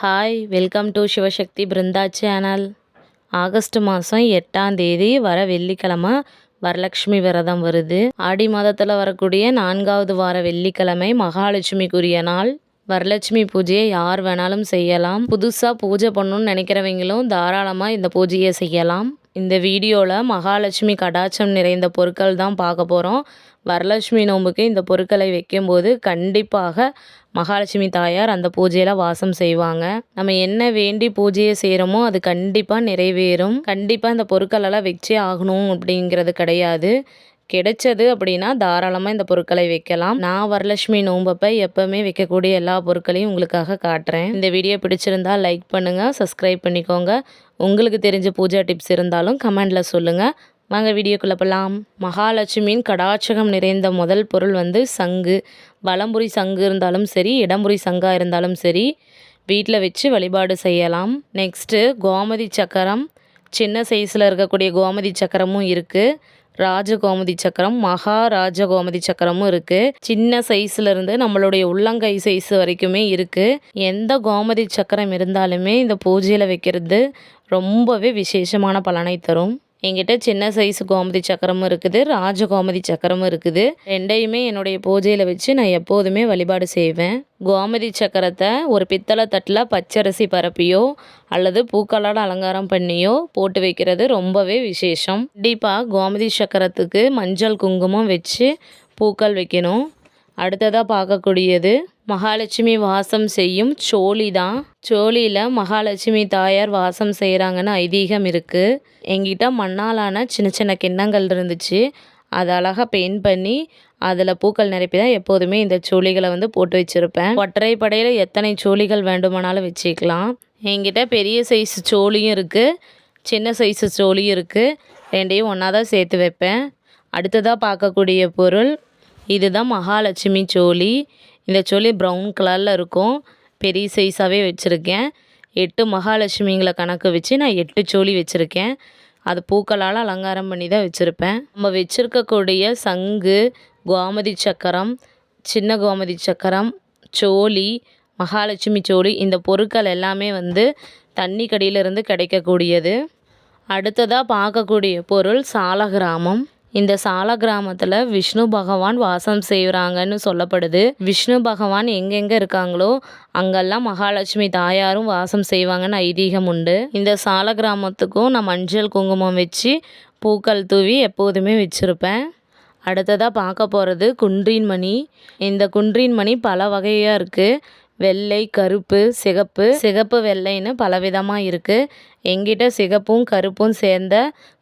Hi welcome to Sivasakthi Brinda channel August மாதம் எட்டாம் தேதி வர வெள்ளிக்கிழமை வரலட்சுமி விரதம் வருது. ஆடி மாதத்தில் வரக்கூடிய நான்காவது வார வெள்ளிக்கிழமை மகாலட்சுமிக்குரிய நாள். வரலட்சுமி பூஜையை யார் வேணாலும் செய்யலாம். புதுசாக பூஜை பண்ணணும்னு நினைக்கிறவங்களும் தாராளமாக இந்த பூஜையை செய்யலாம். இந்த வீடியோவில் மகாலட்சுமி கடாச்சம் நிறைந்த பொருட்கள் தான் பார்க்க போகிறோம் வரலட்சுமி நோம்புக்கு இந்த பொருட்களை வைக்கும்போது கண்டிப்பாக மகாலட்சுமி தாயார் அந்த பூஜையில் வாசம் செய்வாங்க. நம்ம என்ன வேண்டி பூஜையை செய்கிறோமோ அது கண்டிப்பாக நிறைவேறும். கண்டிப்பாக இந்த பொருட்களெல்லாம் வச்சே ஆகணும் அப்படிங்கிறது கிடையாது. கிடைச்சது அப்படின்னா தாராளமாக இந்த பொருட்களை வைக்கலாம். நான் வரலட்சுமி நோம்பப்போ எப்போவுமே வைக்கக்கூடிய எல்லா பொருட்களையும் உங்களுக்காக காட்டுறேன். இந்த வீடியோ பிடிச்சிருந்தா லைக் பண்ணுங்கள் சப்ஸ்கிரைப் பண்ணிக்கோங்க. உங்களுக்கு தெரிஞ்ச பூஜா டிப்ஸ் இருந்தாலும் கமெண்டில் சொல்லுங்கள் வாங்க வீடியோக்குள்ளே போகலாம் மகாலட்சுமியின் கடாட்சகம் நிறைந்த முதல் பொருள் வந்து சங்கு. வலம்புரி சங்கு இருந்தாலும் சரி இடம்புரி சங்காக இருந்தாலும் சரி வீட்டில் வச்சு வழிபாடு செய்யலாம். நெக்ஸ்ட்டு கோமதி சக்கரம். சின்ன சைஸில் இருக்கக்கூடிய கோமதி சக்கரமும் இருக்குது ராஜ கோமதி சக்கரம் மகாராஜ கோமதி சக்கரமும் இருக்குது சின்ன சைஸ்லேருந்து நம்மளுடைய உள்ளங்கை சைஸ் வரைக்குமே இருக்குது எந்த கோமதி சக்கரம் இருந்தாலுமே இந்த பூஜையில் வைக்கிறது ரொம்பவே விசேஷமான பலனை தரும். என்கிட்ட சின்ன சைஸ் கோமதி சக்கரமும் இருக்குது ராஜ கோமதி சக்கரமும் இருக்குது. ரெண்டையுமே என்னுடைய பூஜையில் வச்சு நான் எப்போதுமே வழிபாடு செய்வேன். கோமதி சக்கரத்தை ஒரு பித்தளை தட்டில் பச்சரிசி பரப்பியோ அல்லது பூக்களால் அலங்காரம் பண்ணியோ போட்டு வைக்கிறது ரொம்பவே விசேஷம். கண்டிப்பாக கோமதி சக்கரத்துக்கு மஞ்சள் குங்குமம் வச்சு பூக்கள் வைக்கணும். அடுத்ததாக பார்க்கக்கூடியது மகாலட்சுமி வாசம் செய்யும் சோழி தான் சோழியில் மகாலட்சுமி தாயார் வாசம் செய்கிறாங்கன்னு ஐதீகம் இருக்குது எங்கிட்ட மண்ணாலான சின்ன சின்ன கிண்ணங்கள் இருந்துச்சு. அதை அழகாக பெயிண்ட் பண்ணி அதில் பூக்கள் நிரப்பி தான் எப்போதுமே இந்த சோழிகளை வந்து போட்டு வச்சுருப்பேன். ஒற்றை படையில் எத்தனை சோழிகள் வேண்டுமானாலும் வச்சுக்கலாம். என்கிட்ட பெரிய சைஸ் சோழியும் இருக்குது சின்ன சைஸு சோழியும் இருக்குது ரெண்டையும் ஒன்றா தான் சேர்த்து வைப்பேன். அடுத்ததாக பார்க்கக்கூடிய பொருள் இதுதான் மகாலட்சுமி சோழி இந்த சோழி ப்ரௌன் கலரில் இருக்கும். பெரிய சைஸாகவே வச்சுருக்கேன். எட்டு மகாலட்சுமிங்களை கணக்கு வச்சு நான் எட்டு சோழி வச்சுருக்கேன். அது பூக்களால் அலங்காரம் பண்ணி தான் வச்சுருப்பேன். நம்ம வச்சுருக்கக்கூடிய சங்கு கோமதி சக்கரம் சின்ன கோமதி சக்கரம் சோழி மகாலட்சுமி சோழி இந்த பொருட்கள் எல்லாமே வந்து தண்ணி கடியிலிருந்து கிடைக்கக்கூடியது. அடுத்ததாக பார்க்கக்கூடிய பொருள் சாலகிராமம். இந்த சால கிராமத்தில் விஷ்ணு பகவான் வாசம் செய்கிறாங்கன்னு சொல்லப்படுது. விஷ்ணு பகவான் எங்கெங்கே இருக்காங்களோ அங்கெல்லாம் மகாலட்சுமி தாயாரும் வாசம் செய்வாங்கன்னு ஐதீகம் உண்டு. இந்த சால கிராமத்துக்கும் நான் மஞ்சள் குங்குமம் வச்சு பூக்கள் தூவி எப்போதுமே வச்சுருப்பேன். அடுத்ததாக பார்க்க போகிறது குன்றின் மணி இந்த குன்றின் மணி பல வகையாக இருக்குது வெள்ளை கருப்பு சிகப்பு. சிகப்பு வெள்ளைன்னு பலவிதமாக இருக்குது எங்கிட்ட சிகப்பும் கருப்பும் சேர்ந்த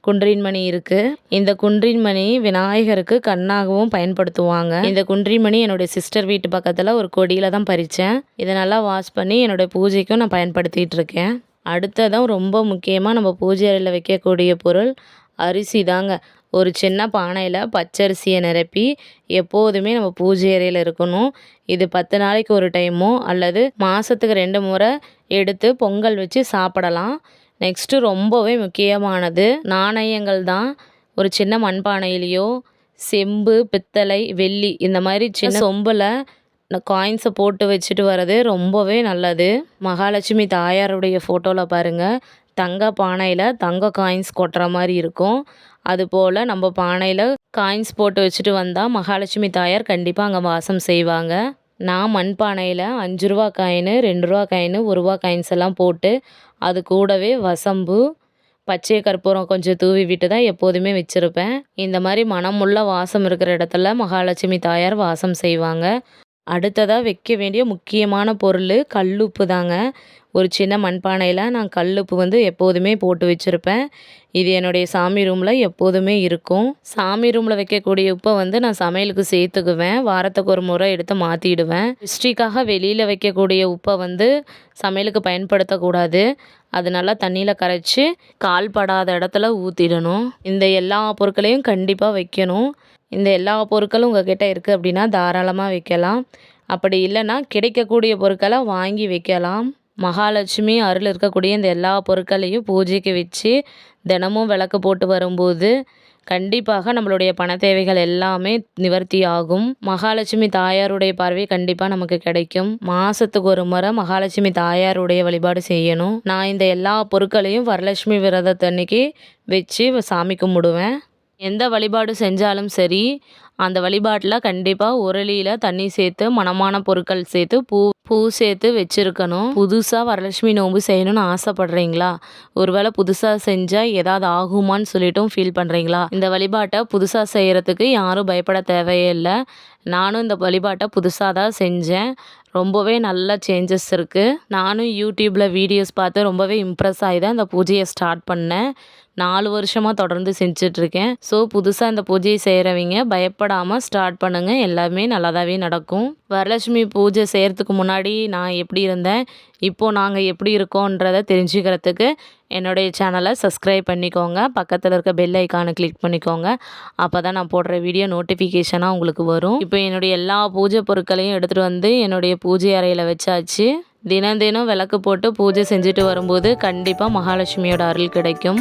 குன்றின்மணி இருக்குது இந்த குன்றின்மணி விநாயகருக்கு கண்ணாகவும் பயன்படுத்துவாங்க. இந்த குன்றின்மணி என்னுடைய சிஸ்டர் வீட்டு பக்கத்தில் ஒரு கொடியில் தான் பறித்தேன் இதை நல்லா வாஷ் பண்ணி என்னுடைய பூஜைக்கும் நான் பயன்படுத்திகிட்டு இருக்கேன். அடுத்ததான் ரொம்ப முக்கியமாக நம்ம பூஜை அறையில் வைக்கக்கூடிய பொருள் அரிசி தாங்க. ஒரு சின்ன பானையில் பச்சரிசியை நிரப்பி எப்போதுமே நம்ம பூஜை அறையில் இருக்கணும். இது பத்து நாளைக்கு ஒரு டைமோ அல்லது மாதத்துக்கு ரெண்டு முறை எடுத்து பொங்கல் வச்சு சாப்பிடலாம். நெக்ஸ்ட்டு ரொம்பவே முக்கியமானது நாணயங்கள் தான் ஒரு சின்ன மண்பானையிலையோ செம்பு பித்தளை வெள்ளி இந்த மாதிரி சின்ன சொம்பில் காயின்ஸை போட்டு வச்சுட்டு வர்றது ரொம்பவே நல்லது. மகாலட்சுமி தாயாருடைய ஃபோட்டோவில் பாருங்கள் தங்க பானையில் தங்க காயின்ஸ் கொட்டுற மாதிரி இருக்கும். அதுபோல் நம்ம பானையில் காயின்ஸ் போட்டு வச்சுட்டு வந்தால் மகாலட்சுமி தாயார் கண்டிப்பாக அங்கே வாசம் செய்வாங்க. நான் மண்பானையில் அஞ்சு ரூபா காயின் ரெண்டு ரூபா காயின் ஒரு ரூபா காயின்ஸ் எல்லாம் போட்டு அது கூடவே வசம்பு பச்சை கற்பூரம் கொஞ்சம் தூவி விட்டு தான் எப்போதுமே வச்சுருப்பேன். இந்த மாதிரி மனமுள்ள வாசம் இருக்கிற இடத்துல மகாலட்சுமி தாயார் வாசம் செய்வாங்க. அடுத்ததாக வைக்க வேண்டிய முக்கியமான பொருள் கல்லுப்பு தாங்க. ஒரு சின்ன மண்பானையில் நான் கல்லுப்பு வந்து எப்போதுமே போட்டு வச்சுருப்பேன். இது என்னுடைய சாமி ரூமில் எப்போதுமே இருக்கும். சாமி ரூமில் வைக்கக்கூடிய உப்பை வந்து நான் சமையலுக்கு சேர்த்துக்குவேன். வாரத்துக்கு ஒரு முறை எடுத்து மாற்றிடுவேன் ஹிஸ்ட்ரிக்காக வெளியில் வைக்கக்கூடிய உப்பை வந்து சமையலுக்கு பயன்படுத்தக்கூடாது. அது நல்லா தண்ணியில் கரைச்சி கால் படாத இடத்துல ஊற்றிடணும் இந்த எல்லா பொருட்களையும் கண்டிப்பாக வைக்கணும். இந்த எல்லா பொருட்களும் உங்கள் கிட்டே இருக்குது அப்படின்னா தாராளமாக வைக்கலாம். அப்படி இல்லைன்னா கிடைக்கக்கூடிய பொருட்களை வாங்கி வைக்கலாம். மகாலட்சுமி அருள் இருக்கக்கூடிய இந்த எல்லா பொருட்களையும் பூஜைக்கு வச்சு தினமும் விளக்கு போட்டு வரும்போது கண்டிப்பாக நம்மளுடைய பண தேவைகள் எல்லாமே நிவர்த்தி ஆகும். மகாலட்சுமி தாயாருடைய பார்வை கண்டிப்பாக நமக்கு கிடைக்கும். மாதத்துக்கு ஒரு முறை மகாலட்சுமி தாயாருடைய வழிபாடு செய்யணும். நான் இந்த எல்லா பொருட்களையும் வரலட்சுமி விரதத்தன்னைக்கு வச்சு சாமி கும்பிடுவேன். எந்த வழிபாடு செஞ்சாலும் சரி அந்த வழிபாட்டில் கண்டிப்பாக உரளியில் தண்ணி சேர்த்து மனமான பொருட்கள் சேர்த்து பூ பூ சேர்த்து வச்சுருக்கணும். புதுசாக வரலட்சுமி நோன்பு செய்யணும்னு ஆசைப்படுறீங்களா? ஒருவேளை புதுசாக செஞ்சால் ஏதாவது ஆகுமான்னு சொல்லிட்டும் ஃபீல் பண்ணுறீங்களா இந்த வழிபாட்டை புதுசாக செய்கிறதுக்கு யாரும் பயப்பட தேவையே இல்லை நானும் இந்த வழிபாட்டை புதுசாக தான் செஞ்சேன். ரொம்பவே நல்ல சேஞ்சஸ் இருக்குது நானும் யூடியூப்பில் வீடியோஸ் பார்த்து ரொம்பவே இம்ப்ரெஸ் ஆகி தான் இந்த பூஜையை ஸ்டார்ட் பண்ணேன். நாலு வருஷமாக தொடர்ந்து செஞ்சிட்ருக்கேன். ஸோ புதுசாக இந்த பூஜையை செய்கிறவங்க பயப்படாமல் ஸ்டார்ட் பண்ணுங்கள் எல்லாமே நல்லதாகவே நடக்கும். வரலட்சுமி பூஜை செய்கிறதுக்கு முன்னாடி நான் எப்படி இருந்தேன்? இப்போது நாங்கள் எப்படி இருக்கோன்றதை தெரிஞ்சுக்கிறதுக்கு என்னுடைய சேனலை சப்ஸ்கிரைப் பண்ணிக்கோங்க. பக்கத்தில் இருக்க பெல் ஐக்கானை கிளிக் பண்ணிக்கோங்க. அப்போ தான் நான் போடுற வீடியோ நோட்டிஃபிகேஷனாக உங்களுக்கு வரும். இப்போ என்னுடைய எல்லா பூஜை பொருட்களையும் எடுத்துகிட்டு வந்து என்னுடைய பூஜை அறையில் வச்சாச்சு. தினம் தினம் விளக்கு போட்டு பூஜை செஞ்சுட்டு வரும்போது கண்டிப்பாக மகாலட்சுமியோட அருள் கிடைக்கும்.